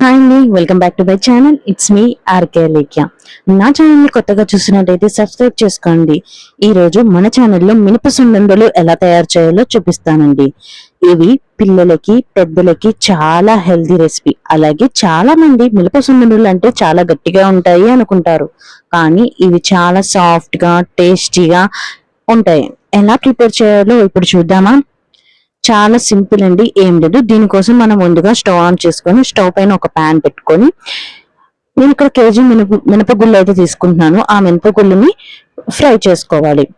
Hi అండి welcome back to my channel it's me RK Lekhya నా ఛానల్ని కొత్తగా చూసినట్టయితే సబ్స్క్రైబ్ చేసుకోండి. ఈరోజు మన ఛానల్లో మినప సున్నుండలు ఎలా తయారు చేయాలో చూపిస్తానండి. ఇవి పిల్లలకి పెద్దలకి చాలా హెల్దీ రెసిపీ అలాగే చాలా మంది మినప సున్నుండలు అంటే చాలా గట్టిగా ఉంటాయి అనుకుంటారు. కానీ ఇవి చాలా సాఫ్ట్గా టేస్టీగా ఉంటాయి. ఎలా ప్రిపేర్ చేయాలో ఇప్పుడు చూద్దామా? చాలా సింపుల్ అండి ఏం లేదు. దీనికోసం మనం ముందుగా స్టవ్ ఆన్ చేసుకొని స్టవ్ పైన ఒక ప్యాన్ పెట్టుకొని నేను ఇక్కడ కేజీ మినప మినపగుళ్ళు అయితే తీసుకుంటున్నాను. ఆ మినపగుళ్ళని ఫ్రై చేసుకోవాలి.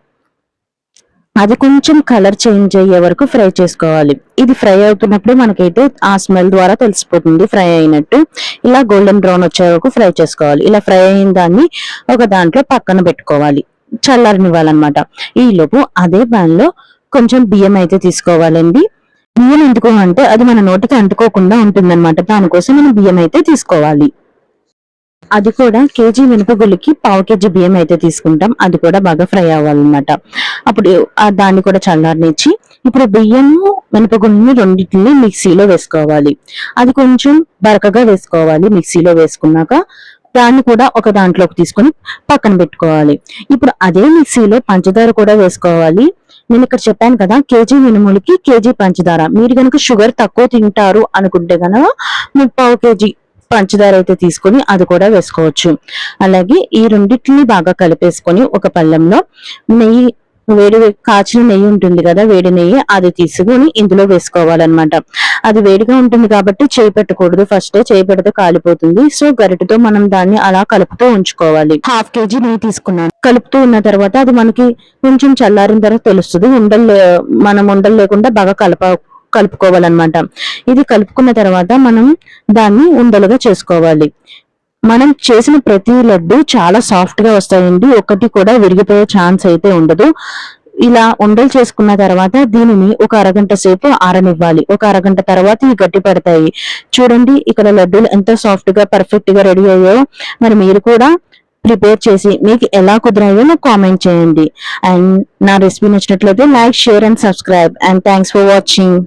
అది కొంచెం కలర్ చేంజ్ అయ్యే వరకు ఫ్రై చేసుకోవాలి. ఇది ఫ్రై అవుతున్నప్పుడు మనకైతే ఆ స్మెల్ ద్వారా తెలిసిపోతుంది ఫ్రై అయినట్టు. ఇలా గోల్డెన్ బ్రౌన్ వచ్చే వరకు ఫ్రై చేసుకోవాలి. ఇలా ఫ్రై అయిన దాన్ని ఒక దాంట్లో పక్కన పెట్టుకోవాలి. చల్లారనివ్వాలన్నమాట. ఈ అదే pan లో కొంచెం బియ్యం అయితే తీసుకోవాలండి. బియ్యం ఎందుకు అంటే అది మన నోటికి అంటుకోకుండా ఉంటుందన్నమాట. దానికోసం మనం బియ్యం అయితే తీసుకోవాలి. అది కూడా కేజీ మినపగుళ్ళకి పావు కేజీ బియ్యం అయితే తీసుకుంటాం. అది కూడా బాగా ఫ్రై అవ్వాలన్నమాట. అప్పుడు దాన్ని కూడా చల్లారనిచ్చి ఇప్పుడు బియ్యము మినపగుళ్ళని రెండింటిని మిక్సీలో వేసుకోవాలి. అది కొంచెం బరకగా వేసుకోవాలి. మిక్సీలో వేసుకున్నాక దాన్ని కూడా ఒక దాంట్లోకి తీసుకొని పక్కన పెట్టుకోవాలి. ఇప్పుడు అదే మిక్సీలో పంచదార కూడా వేసుకోవాలి. నేను ఇక్కడ చెప్పాను కదా కేజీ మినుములకి కేజీ పంచదార. మీరు కనుక షుగర్ తక్కువ తింటారు అనుకుంటే కనుక ముప్పావు కేజీ పంచదార అయితే తీసుకొని అది కూడా వేసుకోవచ్చు. అలాగే ఈ రెండింటిని బాగా కలిపేసుకొని ఒక పళ్ళెంలో నెయ్యి వేడి కాచిన నెయ్యి ఉంటుంది కదా వేడి నెయ్యి అది తీసుకొని ఇందులో వేసుకోవాలన్నమాట. అది వేడిగా ఉంటుంది కాబట్టి చేయి పెట్టకూడదు. ఫస్ట్ చేయి పెడితే కాలిపోతుంది. సో గరిటెతో మనం దాన్ని అలా కలుపుతూ ఉంచుకోవాలి. హాఫ్ కేజీ నెయ్యి తీసుకున్నాను. కలుపుతూ ఉన్న తర్వాత అది మనకి కొంచెం చల్లారిన తర్వాత తెలుస్తుంది. ఉండలు మనం ఉండలు లేకుండా బాగా కలప కలుపుకోవాలన్నమాట. ఇది కలుపుకున్న తర్వాత మనం దాన్ని ఉండలుగా చేసుకోవాలి. మనం చేసిన ప్రతి లడ్డు చాలా సాఫ్ట్గా వస్తాయండి. ఒకటి కూడా విరిగిపోయే ఛాన్స్ అయితే ఉండదు. ఇలా ఉండలు చేసుకున్న తర్వాత దీనిని ఒక అరగంట సేపు ఆరనివ్వాలి. ఒక అరగంట తర్వాత ఇవి గట్టి పడతాయి. చూడండి ఇక్కడ లడ్డూలు ఎంత సాఫ్ట్గా పర్ఫెక్ట్గా రెడీ అయ్యాయో. మరి మీరు కూడా ప్రిపేర్ చేసి మీకు ఎలా కుదిరాయో నాకు కామెంట్ చేయండి. అండ్ నా రెసిపీ నచ్చినట్లయితే like share and subscribe and thanks for watching